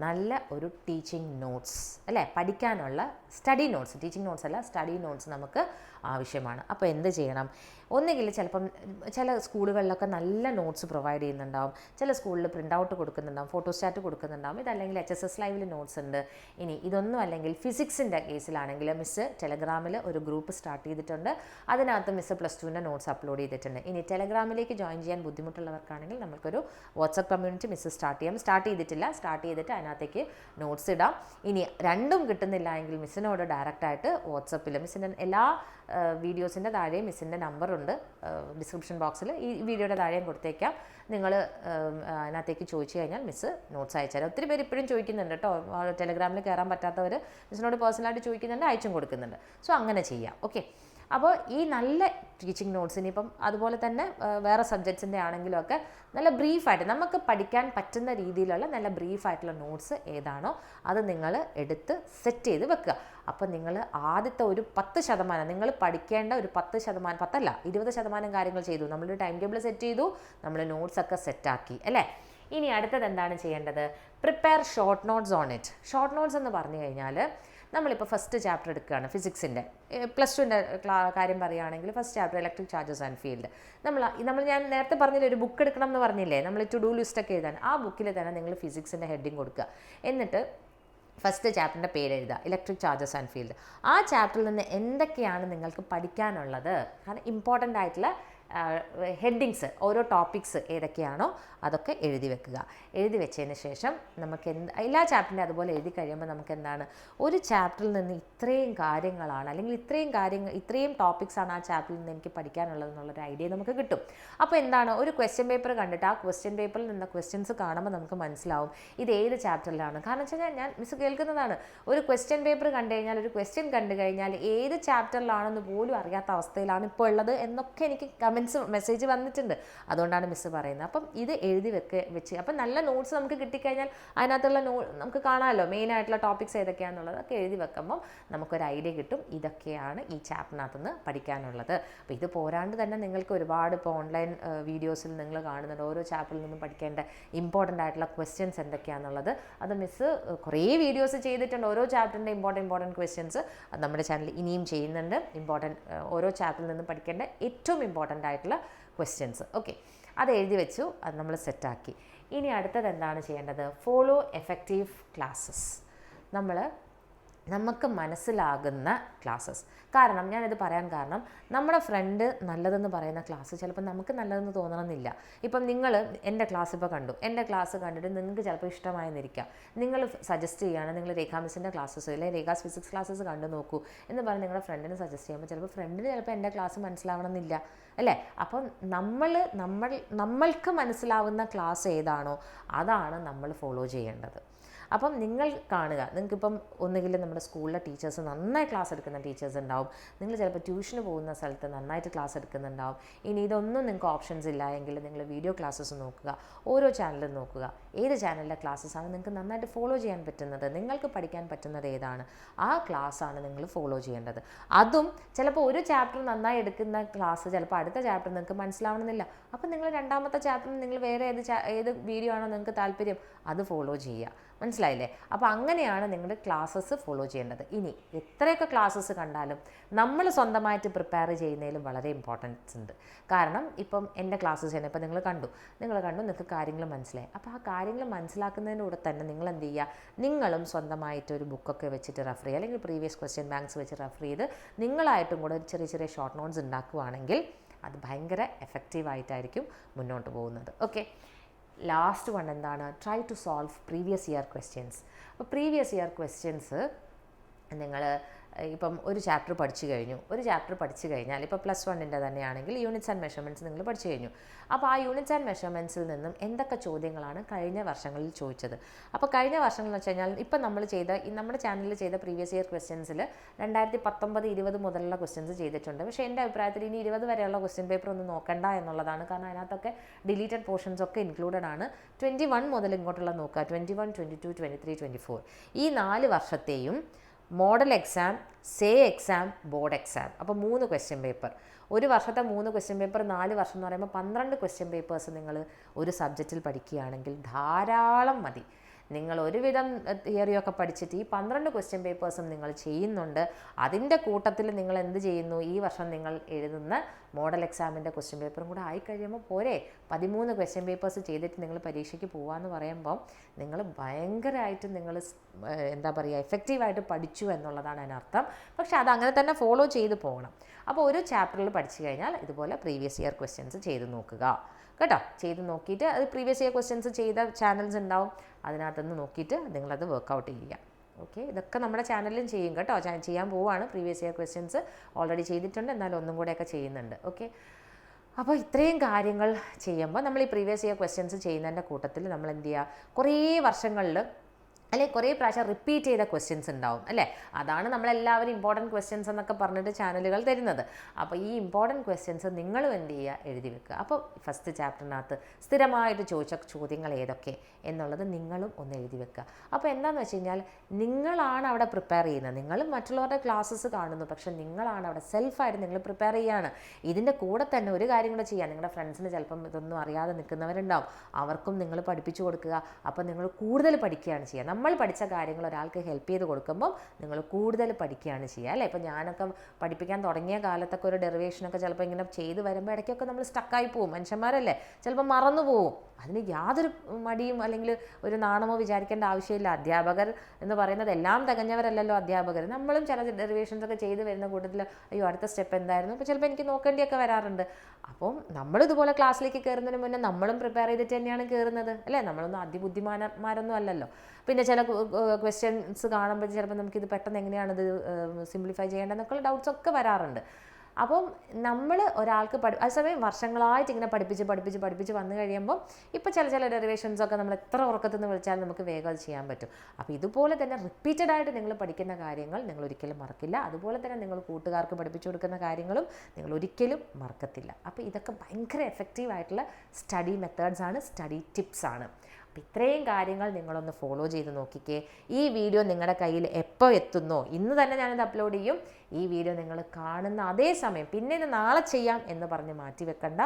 നല്ല ഒരു ടീച്ചിങ് നോട്ട്സ് അല്ലേ? പഠിക്കാനുള്ള സ്റ്റഡി നോട്ട്സ് ടീച്ചിങ് നോട്ട്സ് അല്ല സ്റ്റഡി നോട്ട്സ് നമുക്ക് ആവശ്യമാണ്. അപ്പോൾ എന്ത് ചെയ്യണം? ഒന്നുകിൽ ചിലപ്പം ചില സ്കൂളുകളിലൊക്കെ നല്ല നോട്ട്സ് പ്രൊവൈഡ് ചെയ്യുന്നുണ്ടാവും. ചില സ്കൂളിൽ പ്രിന്റ് ഔട്ട് കൊടുക്കുന്നുണ്ടാവും ഫോട്ടോസ്റ്റാറ്റ് കൊടുക്കുന്നുണ്ടാവും. ഇതല്ലെങ്കിൽ എച്ച് എസ് എസ് ലൈവിൽ നോട്ട്സ് ഉണ്ട്. ഇനി ഇതൊന്നും അല്ലെങ്കിൽ ഫിസിക്സിന്റെ കേസിലാണെങ്കിൽ മിസ്സ് ടെലഗ്രാമിൽ ഒരു ഗ്രൂപ്പ് സ്റ്റാർട്ട് ചെയ്തിട്ടുണ്ട്. അതിനകത്ത് മിസ്സ് പ്ലസ് ടുവിന്റെ നോട്ട്സ് അപ്ലോഡ് ചെയ്തിട്ടുണ്ട്. ഇനി ടെലഗ്രാമിലേക്ക് ജോയിൻ ചെയ്യാൻ ബുദ്ധിമുട്ടുള്ളവർക്കാണെങ്കിൽ നമുക്കൊരു വാട്സപ്പ് കമ്മ്യൂണിറ്റി മിസ്സ് സ്റ്റാർട്ട് ചെയ്യാം. സ്റ്റാർട്ട് ചെയ്തിട്ടില്ല. സ്റ്റാർട്ട് ചെയ്തിട്ട് അതിനകത്തേക്ക് നോട്ട്സ് ഇടാം. ഇനി രണ്ടും കിട്ടുന്നില്ല എങ്കിൽ മിസ്സിനോട് ഡയറക്റ്റായിട്ട് വാട്സപ്പിൽ മിസ്സിന്റെ എല്ലാ വീഡിയോസിന്റെ താഴെയും മിസ്സിന്റെ നമ്പറുണ്ട് ഡിസ്ക്രിപ്ഷൻ ബോക്സിൽ ഈ വീഡിയോയുടെ താഴെയും കൊടുത്തേക്കാം. നിങ്ങൾ അതിനകത്തേക്ക് ചോദിച്ചു കഴിഞ്ഞാൽ മിസ്സ് നോട്ട്സ് അയച്ചുതരാം. ഒത്തിരി പേര് ഇപ്പോഴും ചോദിക്കുന്നുണ്ട് കേട്ടോ. ടെലഗ്രാമിൽ കയറാൻ പറ്റാത്തവർ മിസ്സിനോട് പേഴ്സണലായിട്ട് ചോദിക്കുന്നുണ്ട് അയച്ചും കൊടുക്കുന്നുണ്ട്. സോ അങ്ങനെ ചെയ്യാം. ഓക്കെ അപ്പോൾ ഈ നല്ല ടീച്ചിങ് നോട്ട്സിന് ഇപ്പം അതുപോലെ തന്നെ വേറെ സബ്ജക്ട്സിന്റെ ആണെങ്കിലും ഒക്കെ നല്ല ബ്രീഫായിട്ട് നമുക്ക് പഠിക്കാൻ പറ്റുന്ന രീതിയിലുള്ള നല്ല ബ്രീഫായിട്ടുള്ള നോട്ട്സ് ഏതാണോ അത് നിങ്ങൾ എടുത്ത് സെറ്റ് ചെയ്ത് വെക്കുക. അപ്പം നിങ്ങൾ ആദ്യത്തെ ഒരു പത്ത് ശതമാനം നിങ്ങൾ പഠിക്കേണ്ട ഒരു പത്ത് ശതമാനം പത്തല്ല ഇരുപത് ശതമാനം കാര്യങ്ങൾ ചെയ്തു. നമ്മളൊരു ടൈം ടേബിൾ സെറ്റ് ചെയ്തു നമ്മൾ നോട്ട്സ് ഒക്കെ സെറ്റാക്കി അല്ലേ? ഇനി അടുത്തത് എന്താണ് ചെയ്യേണ്ടത്? Prepare short notes on it short notes എന്ന് പറഞ്ഞു കഴിഞ്ഞാൽ നമ്മളിപ്പോൾ ഫസ്റ്റ് ചാപ്റ്റർ എടുക്കുകയാണ് ഫിസിക്സിന്റെ പ്ലസ് ടുവിന്റെ കാര്യം പറയുകയാണെങ്കിൽ first chapter electric charges and field നമ്മൾ നമ്മൾ ഞാൻ നേരത്തെ പറഞ്ഞില്ലേ ഒരു ബുക്ക് എടുക്കണം എന്ന് പറഞ്ഞില്ലേ? നമ്മൾ ടു ഡു ലിസ്റ്റൊക്കെ എഴുതാൻ. ആ ബുക്കിൽ തന്നെ നിങ്ങൾ ഫിസിക്സിന്റെ ഹെഡിങ് കൊടുക്കുക. എന്നിട്ട് ഫസ്റ്റ് ചാപ്റ്ററിന്റെ പേര് എഴുതുക ഇലക്ട്രിക് ചാർജസ് ആൻഡ് ഫീൽഡ് ആ ചാപ്റ്ററിൽ നിന്ന് എന്തൊക്കെയാണ് നിങ്ങൾക്ക് പഠിക്കാനുള്ളത്? കാരണം ഇമ്പോർട്ടന്റ് ആയിട്ടുള്ള ഹെഡിങ്സ് ഓരോ ടോപ്പിക്സ് ഏതൊക്കെയാണോ അതൊക്കെ എഴുതി വെക്കുക. എഴുതി വെച്ചതിന് ശേഷം നമുക്ക് എന്ത് എല്ലാ ചാപ്റ്ററിന്റെ അതുപോലെ എഴുതി കഴിയുമ്പോൾ നമുക്ക് എന്താണ് ഒരു ചാപ്റ്ററിൽ നിന്ന് ഇത്രയും കാര്യങ്ങളാണ് അല്ലെങ്കിൽ ഇത്രയും കാര്യങ്ങൾ ഇത്രയും ടോപ്പിക്സാണ് ആ ചാപ്റ്ററിൽ നിന്ന് എനിക്ക് പഠിക്കാനുള്ളത് എന്നുള്ളൊരു ഐഡിയ നമുക്ക് കിട്ടും. അപ്പോൾ എന്താണ് ഒരു ക്വസ്റ്റ്യൻ പേപ്പർ കണ്ടിട്ട് ആ ക്വസ്റ്റ്യൻ പേപ്പറിൽ നിന്ന് ക്വസ്റ്റ്യൻസ് കാണുമ്പോൾ നമുക്ക് മനസ്സിലാവും ഇത് ഏത് ചാപ്റ്ററിലാണ് കാരണം വെച്ച് കഴിഞ്ഞാൽ ഞാൻ മിസ് കേൾക്കുന്നതാണ്. ഒരു ക്വസ്റ്റ്യൻ പേപ്പർ കണ്ടു കഴിഞ്ഞാൽ ഒരു ക്വസ്റ്റ്യൻ കണ്ടു കഴിഞ്ഞാൽ ഏത് ചാപ്റ്ററിലാണെന്ന് പോലും അറിയാത്ത അവസ്ഥയിലാണ് ഇപ്പോൾ ഉള്ളത് എന്നൊക്കെ എനിക്ക് കമൻസ് മെസ്സേജ് വന്നിട്ടുണ്ട്. അതുകൊണ്ടാണ് മിസ്സ് പറയുന്നത്. അപ്പം ഇത് എഴുതി വെക്ക് വെച്ച്. അപ്പം നല്ല നോട്ട്സ് നമുക്ക് കിട്ടിക്കഴിഞ്ഞാൽ അതിനകത്തുള്ള നോ നമുക്ക് കാണാമല്ലോ. മെയിൻ ആയിട്ടുള്ള ടോപ്പിക്സ് ഏതൊക്കെയാണെന്നുള്ളത് അതൊക്കെ എഴുതി വെക്കുമ്പം നമുക്കൊരു ഐഡിയ കിട്ടും. ഇതൊക്കെയാണ് ഈ ചാപ്റ്ററിനകത്ത് നിന്ന് പഠിക്കാനുള്ളത്. അപ്പോൾ ഇത് പോരാണ്ട് തന്നെ നിങ്ങൾക്ക് ഒരുപാട് ഇപ്പോൾ ഓൺലൈൻ വീഡിയോസിൽ നിങ്ങൾ കാണുന്നുണ്ട്. ഓരോ ചാപ്റ്ററിൽ നിന്നും പഠിക്കേണ്ട ഇമ്പോർട്ടന്റ് ആയിട്ടുള്ള ക്വസ്റ്റ്യൻസ് എന്തൊക്കെയാണെന്നുള്ളത് അത് മിസ്സ് കുറേ വീഡിയോസ് ചെയ്തിട്ടുണ്ട്. ഓരോ ചാപ്റ്ററിന്റെ ഇമ്പോർട്ടന്റ് ഇമ്പോർട്ടന്റ് ക്വസ്റ്റ്യൻസ് നമ്മുടെ ചാനൽ ഇനിയും ചെയ്യുന്നുണ്ട്. ഇമ്പോർട്ടന്റ് ഓരോ ചാപ്റ്ററിൽ നിന്നും പഠിക്കേണ്ട ഏറ്റവും ഇമ്പോർട്ടന്റ് ആയിട്ടുള്ള ക്വസ്റ്റ്യൻസ് ഓക്കെ അത് എഴുതി വെച്ചു അത് നമ്മൾ സെറ്റാക്കി ഇനി അടുത്തത് എന്താണ് ചെയ്യേണ്ടത്? ഫോളോ എഫക്റ്റീവ് ക്ലാസ്സസ് നമ്മൾ നമുക്ക് മനസ്സിലാകുന്ന ക്ലാസ്സസ് കാരണം ഞാനിത് പറയാൻ കാരണം നമ്മുടെ ഫ്രണ്ട് നല്ലതെന്ന് പറയുന്ന ക്ലാസ് ചിലപ്പോൾ നമുക്ക് നല്ലതെന്ന് തോന്നണമെന്നില്ല. ഇപ്പം നിങ്ങൾ എന്റെ ക്ലാസ് ഇപ്പോൾ കണ്ടു. എന്റെ ക്ലാസ് കണ്ടിട്ട് നിങ്ങൾക്ക് ചിലപ്പോൾ ഇഷ്ടമായെന്നിരിക്കാം. നിങ്ങൾ സജസ്റ്റ് ചെയ്യുകയാണ് നിങ്ങൾ രേഖാ മിസ്സിന്റെ ക്ലാസ്സസ് അല്ലെങ്കിൽ രേഖാസ് ഫിസിക്സ് ക്ലാസ്സസ് കണ്ടു നോക്കൂ എന്ന് പറഞ്ഞ് നിങ്ങളുടെ ഫ്രണ്ടിന് സജസ്റ്റ് ചെയ്യുമ്പോൾ ചിലപ്പോൾ ഫ്രണ്ടിന് ചിലപ്പോൾ എന്റെ ക്ലാസ് മനസ്സിലാവണമെന്നില്ല. അല്ലേ? അപ്പം നമ്മൾ നമ്മൾ നമ്മൾക്ക് മനസ്സിലാവുന്ന ക്ലാസ് ഏതാണോ അതാണ് നമ്മൾ ഫോളോ ചെയ്യേണ്ടത്. അപ്പം നിങ്ങൾ കാണുക. നിങ്ങൾക്കിപ്പം ഒന്നുകിൽ നമ്മുടെ സ്കൂളിലെ ടീച്ചേഴ്സ് നന്നായി ക്ലാസ് എടുക്കുന്ന ടീച്ചേഴ്സ് ഉണ്ടാവും. നിങ്ങൾ ചിലപ്പോൾ ട്യൂഷന് പോകുന്ന സ്ഥലത്ത് നന്നായിട്ട് ക്ലാസ് എടുക്കുന്നുണ്ടാവും. ഇനി ഇതൊന്നും നിങ്ങൾക്ക് ഓപ്ഷൻസ് ഇല്ല എങ്കിൽ നിങ്ങൾ വീഡിയോ ക്ലാസ്സസ് നോക്കുക. ഓരോ ചാനലും നോക്കുക. ഏത് ചാനലിലെ ക്ലാസ്സസ്സാണ് നിങ്ങൾക്ക് നന്നായിട്ട് ഫോളോ ചെയ്യാൻ പറ്റുന്നത്? നിങ്ങൾക്ക് പഠിക്കാൻ പറ്റുന്നത് ഏതാണ്? ആ ക്ലാസ്സാണ് നിങ്ങൾ ഫോളോ ചെയ്യേണ്ടത്. അതും ചിലപ്പോൾ ഒരു ചാപ്റ്റർ നന്നായി എടുക്കുന്ന ക്ലാസ് ചിലപ്പോൾ അടുത്ത ചാപ്റ്റർ നിങ്ങൾക്ക് മനസ്സിലാവണമെന്നില്ല. അപ്പം നിങ്ങൾ രണ്ടാമത്തെ ചാപ്റ്റർ നിങ്ങൾ വേറെ ഏത് ഏത് വീഡിയോ ആണോ നിങ്ങൾക്ക് താല്പര്യം അത് ഫോളോ ചെയ്യുക. മനസ്സിലായില്ലേ? അപ്പോൾ അങ്ങനെയാണ് നിങ്ങൾ ക്ലാസ്സസ് ഫോളോ ചെയ്യേണ്ടത്. ഇനി എത്രയൊക്കെ ക്ലാസ്സസ് കണ്ടാലും നമ്മൾ സ്വന്തമായിട്ട് പ്രിപ്പയർ ചെയ്യുന്നതിലും വളരെ ഇമ്പോർട്ടൻസ് ഉണ്ട്. കാരണം ഇപ്പം എന്റെ ക്ലാസ്സസ് തന്നെ ഇപ്പം നിങ്ങൾ കണ്ടു. നിങ്ങൾ കണ്ടു നിങ്ങൾക്ക് കാര്യങ്ങൾ മനസ്സിലായി. അപ്പോൾ ആ കാര്യങ്ങൾ മനസ്സിലാക്കുന്നതിന്റെ കൂടെ തന്നെ നിങ്ങൾ എന്ത് ചെയ്യുക? നിങ്ങളും സ്വന്തമായിട്ട് ഒരു ബുക്കൊക്കെ വെച്ചിട്ട് റെഫർ ചെയ്യുക. അല്ലെങ്കിൽ പ്രീവിയസ് ക്വസ്റ്റ്യൻ ബാങ്ക്സ് വെച്ച് റെഫർ ചെയ്ത് നിങ്ങളായിട്ടും കൂടെ ഒരു ചെറിയ ചെറിയ ഷോർട്ട് നോട്ട്സ് ഉണ്ടാക്കുകയാണെങ്കിൽ അത് ഭയങ്കര എഫക്റ്റീവായിട്ടായിരിക്കും മുന്നോട്ട് പോകുന്നത്. ഓക്കെ ലാസ്റ്റ് വൺ എന്താണ്? Try to solve previous year questions അപ്പോൾ പ്രീവിയസ് ഇയർ ക്വസ്റ്റ്യൻസ് നിങ്ങൾ ഇപ്പം ഒരു ചാപ്റ്റർ പഠിച്ചു കഴിഞ്ഞു. ഒരു ചാപ്റ്റർ പഠിച്ചു കഴിഞ്ഞാൽ ഇപ്പോൾ പ്ലസ് വണ്ണിന്റെ തന്നെയാണെങ്കിൽ യൂണിറ്റ്സ് ആൻഡ് മെഷർമെന്റ്സ് നിങ്ങൾ പഠിച്ചു കഴിഞ്ഞു. അപ്പോൾ ആ യൂണിറ്റ്സ് ആൻഡ് മെഷർമെന്റ്സിൽ നിന്നും എന്തൊക്കെ ചോദ്യങ്ങളാണ് കഴിഞ്ഞ വർഷങ്ങളിൽ ചോദിച്ചത്? അപ്പോൾ കഴിഞ്ഞ വർഷങ്ങൾ എന്ന് വെച്ച് കഴിഞ്ഞാൽ ഇപ്പം നമ്മൾ ചെയ്ത ഈ നമ്മുടെ ചാനലിൽ ചെയ്ത പ്രീവിയസ് ഇയർ ക്വസ്റ്റ്യൻസിൽ രണ്ടായിരത്തി പത്തൊമ്പത് ഇരുപത് മുതലുള്ള ക്വസ്റ്റ്യൻസ് ചെയ്തിട്ടുണ്ട്. പക്ഷേ എന്റെ അഭിപ്രായത്തിൽ ഇനി ഇരുപത് വരെയുള്ള ക്വസ്റ്റ്യൻ പേപ്പർ ഒന്നും നോക്കണ്ട എന്നുള്ളതാണ്. കാരണം അതിനകത്തൊക്കെ ഡിലീറ്റഡ് പോർഷൻസ് ഒക്കെ ഇൻക്ലൂഡഡ് ആണ്. ട്വന്റി വൺ മുതൽ ഇങ്ങോട്ടുള്ള നോക്കുക. Twenty one twenty two twenty three twenty four ഈ നാല് വർഷത്തെയും model exam say exam board exam. അപ്പോൾ മൂന്ന് ക്വസ്റ്റ്യൻ പേപ്പർ ഒരു വർഷത്തെ മൂന്ന് ക്വസ്റ്റ്യൻ പേപ്പർ നാല് വർഷം എന്ന് പറയുമ്പോൾ പന്ത്രണ്ട് ക്വസ്റ്റ്യൻ പേപ്പേഴ്സ് നിങ്ങൾ ഒരു സബ്ജക്റ്റിൽ പഠിക്കുകയാണെങ്കിൽ ധാരാളം മതി. നിങ്ങൾ ഒരുവിധം തിയറിയൊക്കെ പഠിച്ചിട്ട് ഈ പന്ത്രണ്ട് ക്വസ്റ്റ്യൻ പേപ്പേഴ്സും നിങ്ങൾ ചെയ്യുന്നുണ്ട്. അതിന്റെ കൂട്ടത്തിൽ നിങ്ങൾ എന്ത് ചെയ്യുന്നു? ഈ വർഷം നിങ്ങൾ എഴുതുന്ന മോഡൽ എക്സാമിന്റെ ക്വസ്റ്റ്യൻ പേപ്പറും കൂടെ ആയി കഴിയുമ്പോൾ പോരെ. പതിമൂന്ന് ക്വസ്റ്റ്യൻ പേപ്പേഴ്സ് ചെയ്തിട്ട് നിങ്ങൾ പരീക്ഷയ്ക്ക് പോകാമെന്ന് പറയുമ്പോൾ നിങ്ങൾ ഭയങ്കരമായിട്ട് നിങ്ങൾ എന്താ പറയുക എഫക്റ്റീവായിട്ട് പഠിച്ചു എന്നുള്ളതാണ് അതിനർത്ഥം പക്ഷേ അത് അങ്ങനെ തന്നെ ഫോളോ ചെയ്ത് പോകണം. അപ്പോൾ ഒരു ചാപ്റ്ററിൽ പഠിച്ചു കഴിഞ്ഞാൽ ഇതുപോലെ പ്രീവിയസ് ഇയർ ക്വസ്റ്റ്യൻസ് ചെയ്ത് നോക്കുക. കേട്ടോ? ചെയ്ത് നോക്കിയിട്ട് അത് പ്രീവിയസ് ഇയർ ക്വസ്റ്റ്യൻസ് ചെയ്ത ചാനൽസ് ഉണ്ടാവും. അതിനകത്തുനിന്ന് നോക്കിയിട്ട് നിങ്ങളത് വർക്കൗട്ട് ചെയ്യുക. ഓക്കെ ഇതൊക്കെ നമ്മുടെ ചാനലിലും ചെയ്യും കേട്ടോ. ചെയ്യാൻ പോവുകയാണ് പ്രീവിയസ് ഇയർ ക്വസ്റ്റ്യൻസ് ഓൾറെഡി ചെയ്തിട്ടുണ്ട്. എന്നാലും ഒന്നും കൂടെയൊക്കെ ചെയ്യുന്നുണ്ട്. ഓക്കെ അപ്പോൾ ഇത്രയും കാര്യങ്ങൾ ചെയ്യുമ്പോൾ നമ്മൾ ഈ പ്രീവിയസ് ഇയർ ക്വസ്റ്റ്യൻസ് ചെയ്യുന്നതിന്റെ കൂട്ടത്തിൽ നമ്മൾ എന്ത് ചെയ്യുക? കുറേ വർഷങ്ങളിൽ അല്ലെങ്കിൽ കുറേ പ്രാവശ്യം റിപ്പീറ്റ് ചെയ്ത ക്വസ്റ്റ്യൻസ് ഉണ്ടാവും അല്ലേ? അതാണ് നമ്മളെല്ലാവരും ഇമ്പോർട്ടന്റ് ക്വസ്റ്റ്യൻസ് എന്നൊക്കെ പറഞ്ഞിട്ട് ചാനലുകൾ തരുന്നത്. അപ്പോൾ ഈ ഇമ്പോർട്ടന്റ് ക്വസ്റ്റ്യൻസ് നിങ്ങളും എന്ത് ചെയ്യുക? എഴുതി വെക്കുക. അപ്പോൾ ഫസ്റ്റ് ചാപ്റ്ററിനകത്ത് സ്ഥിരമായിട്ട് ചോദിച്ച ചോദ്യങ്ങൾ ഏതൊക്കെ എന്നുള്ളത് നിങ്ങളും ഒന്ന് എഴുതി വെക്കുക. അപ്പോൾ എന്താണെന്ന് വെച്ച് കഴിഞ്ഞാൽ നിങ്ങളാണ് അവിടെ പ്രിപ്പയർ ചെയ്യുന്നത്. നിങ്ങളും മറ്റുള്ളവരുടെ ക്ലാസ്സസ് കാണുന്നു. പക്ഷേ നിങ്ങളാണ് അവിടെ സെൽഫായിട്ട് നിങ്ങൾ പ്രിപ്പയർ ചെയ്യുകയാണ്. ഇതിന്റെ കൂടെ തന്നെ ഒരു കാര്യം കൂടെ ചെയ്യാം. നിങ്ങളുടെ ഫ്രണ്ട്സിന് ചിലപ്പം ഇതൊന്നും അറിയാതെ നിൽക്കുന്നവരുണ്ടാവും. അവർക്കും നിങ്ങൾ പഠിപ്പിച്ചു കൊടുക്കുക. അപ്പോൾ നിങ്ങൾ കൂടുതൽ പഠിക്കുകയാണ് ചെയ്യുക. നമ്മൾ പഠിച്ച കാര്യങ്ങൾ ഒരാൾക്ക് ഹെൽപ്പ് ചെയ്ത് കൊടുക്കുമ്പോൾ നിങ്ങൾ കൂടുതൽ പഠിക്കുകയാണ് ചെയ്യുക അല്ലേ? ഇപ്പോൾ ഞാനൊക്കെ പഠിപ്പിക്കാൻ തുടങ്ങിയ കാലത്തൊക്കെ ഒരു ഡെറിവേഷനൊക്കെ ചിലപ്പോൾ ഇങ്ങനെ ചെയ്ത് വരുമ്പോൾ ഇടയ്ക്കൊക്കെ നമ്മൾ സ്റ്റക്കായി പോകും മനുഷ്യന്മാരല്ലേ? ചിലപ്പോൾ മറന്നു പോവും. അതിന് യാതൊരു മടിയും അല്ലെങ്കിൽ ഒരു നാണമോ വിചാരിക്കേണ്ട ആവശ്യമില്ല. അധ്യാപകർ എന്ന് പറയുന്നത് എല്ലാം തികഞ്ഞവരല്ലല്ലോ അധ്യാപകർ. നമ്മളും ചില ഡെറിവേഷൻസ് ഒക്കെ ചെയ്ത് വരുന്ന കൂട്ടത്തിൽ അയ്യോ അടുത്ത സ്റ്റെപ്പ് എന്തായിരുന്നു? അപ്പോൾ ചിലപ്പോൾ എനിക്ക് നോക്കേണ്ടിയൊക്കെ വരാറുണ്ട്. അപ്പം നമ്മളിതുപോലെ ക്ലാസ്സിലേക്ക് കയറുന്നതിന് മുന്നേ നമ്മളും പ്രിപ്പയർ ചെയ്തിട്ട് തന്നെയാണ് കയറുന്നത് അല്ലേ? നമ്മളൊന്നും അതിബുദ്ധിമാനന്മാരൊന്നും അല്ലല്ലോ. പിന്നെ ചില ക്വസ്റ്റ്യൻസ് കാണുമ്പോൾ ചിലപ്പോൾ നമുക്കിത് പെട്ടെന്ന് എങ്ങനെയാണ് ഇത് സിംപ്ലിഫൈ ചെയ്യേണ്ടതെന്നൊക്കെയുള്ള ഡൗട്ട്സ് ഒക്കെ വരാറുണ്ട്. അപ്പം നമ്മൾ ഒരാൾക്ക് പഠി അതേസമയം വർഷങ്ങളായിട്ട് ഇങ്ങനെ പഠിപ്പിച്ച് പഠിപ്പിച്ച് പഠിപ്പിച്ച് വന്നു കഴിയുമ്പോൾ ഇപ്പോൾ ചില ചില ഡെറിവേഷൻസ് ഒക്കെ നമ്മൾ എത്ര ഉറക്കത്തിൽ നിന്ന് വിളിച്ചാലും നമുക്ക് വേഗം ചെയ്യാൻ പറ്റും. അപ്പോൾ ഇതുപോലെ തന്നെ റിപ്പീറ്റഡ് ആയിട്ട് നിങ്ങൾ പഠിക്കുന്ന കാര്യങ്ങൾ നിങ്ങൾ ഒരിക്കലും മറക്കില്ല. അതുപോലെ തന്നെ നിങ്ങൾ കൂട്ടുകാർക്ക് പഠിപ്പിച്ചു കൊടുക്കുന്ന കാര്യങ്ങളും നിങ്ങൾ ഒരിക്കലും മറക്കത്തില്ല. അപ്പോൾ ഇതൊക്കെ ഭയങ്കര എഫക്റ്റീവ് ആയിട്ടുള്ള സ്റ്റഡി മെത്തേഡ്സ് ആണ് സ്റ്റഡി ടിപ്സ് ആണ്. അപ്പോൾ ഇത്രയും കാര്യങ്ങൾ നിങ്ങളൊന്ന് ഫോളോ ചെയ്ത് നോക്കിക്കേ. ഈ വീഡിയോ നിങ്ങളുടെ കയ്യിൽ എപ്പോൾ എത്തുന്നോ? ഇന്ന് തന്നെ ഞാനിത് അപ്ലോഡ് ചെയ്യും. ഈ വീഡിയോ നിങ്ങൾ കാണുന്ന അതേ സമയം പിന്നെ ഇത് നാളെ ചെയ്യാം എന്ന് പറഞ്ഞ് മാറ്റി വെക്കണ്ട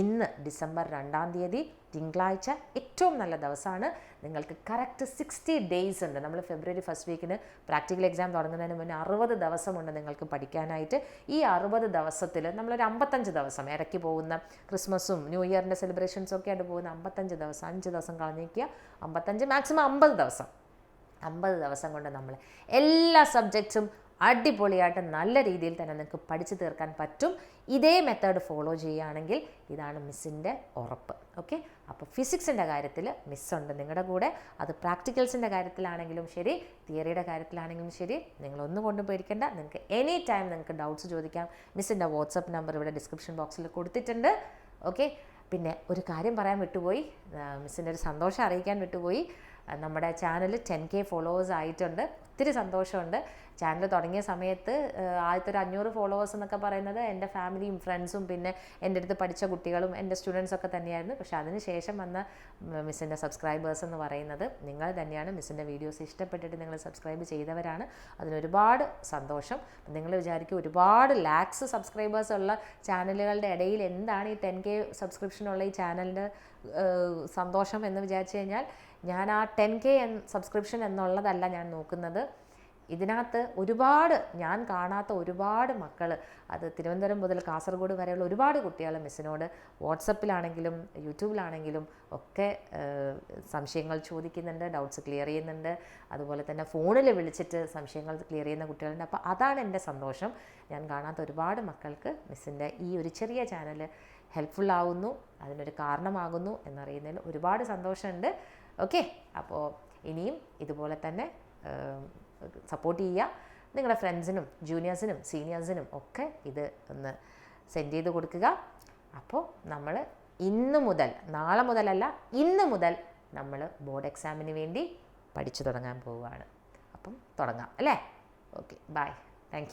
ഇന്ന് ഡിസംബർ രണ്ടാം തീയതി തിങ്കളാഴ്ച ഏറ്റവും നല്ല ദിവസമാണ് നിങ്ങൾക്ക് കറക്റ്റ് സിക്സ്റ്റി ഡേയ്സ് ഉണ്ട്. നമ്മൾ ഫെബ്രുവരി ഫസ്റ്റ് വീക്കിന് പ്രാക്ടിക്കൽ എക്സാം തുടങ്ങുന്നതിന് മുന്നേ അറുപത് ദിവസമുണ്ട് നിങ്ങൾക്ക് പഠിക്കാനായിട്ട്. ഈ അറുപത് ദിവസത്തിൽ നമ്മളൊരു അമ്പത്തഞ്ച് ദിവസം ഇടയ്ക്ക് പോകുന്ന ക്രിസ്മസും ന്യൂ ഇയറിന്റെ സെലിബ്രേഷൻസും ഒക്കെ ആയിട്ട് പോകുന്ന അമ്പത്തഞ്ച് ദിവസം അഞ്ച് ദിവസം കളഞ്ഞേക്കുക അമ്പത്തഞ്ച് മാക്സിമം അമ്പത് ദിവസം. അമ്പത് ദിവസം കൊണ്ട് നമ്മൾ എല്ലാ സബ്ജക്ട്സും അടിപൊളിയായിട്ട് നല്ല രീതിയിൽ തന്നെ നിങ്ങൾക്ക് പഠിച്ചു തീർക്കാൻ പറ്റും. ഇതേ മെത്തേഡ് ഫോളോ ചെയ്യുകയാണെങ്കിൽ ഇതാണ് മിസ്സിന്റെ ഉറപ്പ്. ഓക്കെ അപ്പോൾ ഫിസിക്സിന്റെ കാര്യത്തിൽ മിസ്സുണ്ട് നിങ്ങളുടെ കൂടെ. അത് പ്രാക്ടിക്കൽസിന്റെ കാര്യത്തിലാണെങ്കിലും ശരി തിയറിയുടെ കാര്യത്തിലാണെങ്കിലും ശരി നിങ്ങളൊന്നും കൊണ്ടും പേടിക്കേണ്ട. നിങ്ങൾക്ക് എനി ടൈം നിങ്ങൾക്ക് ഡൗട്ട്സ് ചോദിക്കാം. മിസ്സിന്റെ വാട്സപ്പ് നമ്പർ ഇവിടെ ഡിസ്ക്രിപ്ഷൻ ബോക്സിൽ കൊടുത്തിട്ടുണ്ട്. ഓക്കെ പിന്നെ ഒരു കാര്യം പറയാൻ വിട്ടുപോയി. മിസ്സിന്റെ ഒരു സന്തോഷം അറിയിക്കാൻ വിട്ടുപോയി. നമ്മുടെ ചാനൽ ടെൻ കെ ഫോളോവേഴ്സ് ആയിട്ടുണ്ട്. ഒത്തിരി സന്തോഷമുണ്ട്. ചാനൽ തുടങ്ങിയ സമയത്ത് ആദ്യത്തെ ഒരു അഞ്ഞൂറ് ഫോളോവേഴ്സ് എന്നൊക്കെ പറയുന്നത് എന്റെ ഫാമിലിയും ഫ്രണ്ട്സും പിന്നെ എന്റെ അടുത്ത് പഠിച്ച കുട്ടികളും എന്റെ സ്റ്റുഡൻസൊക്കെ തന്നെയായിരുന്നു. പക്ഷേ അതിന് ശേഷം വന്ന മിസ്സിന്റെ സബ്സ്ക്രൈബേഴ്സ് എന്ന് പറയുന്നത് നിങ്ങൾ തന്നെയാണ്. മിസ്സിന്റെ വീഡിയോസ് ഇഷ്ടപ്പെട്ടിട്ട് നിങ്ങൾ സബ്സ്ക്രൈബ് ചെയ്തവരാണ്. അതിനൊരുപാട് സന്തോഷം. നിങ്ങൾ വിചാരിക്കും ഒരുപാട് ലാക്സ് സബ്സ്ക്രൈബേഴ്സ് ഉള്ള ചാനലുകളുടെ ഇടയിൽ എന്താണ് ഈ ടെൻ കെ സബ്സ്ക്രിപ്ഷനുള്ള ഈ ചാനലിന്റെ സന്തോഷം എന്ന് വിചാരിച്ചു കഴിഞ്ഞാൽ ഞാൻ ആ ടെൻ കെ സബ്സ്ക്രിപ്ഷൻ എന്നുള്ളതല്ല ഞാൻ നോക്കുന്നത്. ഇതിനകത്ത് ഒരുപാട് ഞാൻ കാണാത്ത ഒരുപാട് മക്കൾ അത് തിരുവനന്തപുരം മുതൽ കാസർഗോഡ് വരെയുള്ള ഒരുപാട് കുട്ടികൾ മിസ്സിനോട് വാട്സപ്പിലാണെങ്കിലും യൂട്യൂബിലാണെങ്കിലും ഒക്കെ സംശയങ്ങൾ ചോദിക്കുന്നുണ്ട് ഡൗട്ട്സ് ക്ലിയർ ചെയ്യുന്നുണ്ട്. അതുപോലെ തന്നെ ഫോണിൽ വിളിച്ചിട്ട് സംശയങ്ങൾ ക്ലിയർ ചെയ്യുന്ന കുട്ടികളുണ്ട്. അപ്പോൾ അതാണ് എന്റെ സന്തോഷം. ഞാൻ കാണാത്ത ഒരുപാട് മക്കൾക്ക് മിസ്സിന്റെ ഈ ഒരു ചെറിയ ചാനൽ ഹെൽപ്ഫുള്ളാവുന്നു അതിനൊരു കാരണമാകുന്നു എന്നറിയുന്നതിൽ ഒരുപാട് സന്തോഷമുണ്ട്. ഓക്കെ അപ്പോൾ ഇനിയും ഇതുപോലെ തന്നെ സപ്പോർട്ട് ചെയ്യുക. നിങ്ങളുടെ ഫ്രണ്ട്സിനും ജൂനിയേഴ്സിനും സീനിയേഴ്സിനും ഒക്കെ ഇത് ഒന്ന് സെൻഡ് ചെയ്ത് കൊടുക്കുക. അപ്പോൾ നമ്മൾ ഇന്ന് മുതൽ നാളെ മുതലല്ല ഇന്ന് മുതൽ നമ്മൾ ബോർഡ് എക്സാമിന് വേണ്ടി പഠിച്ചു തുടങ്ങാൻ പോവുകയാണ്. അപ്പം തുടങ്ങാം അല്ലേ? Okay bye thank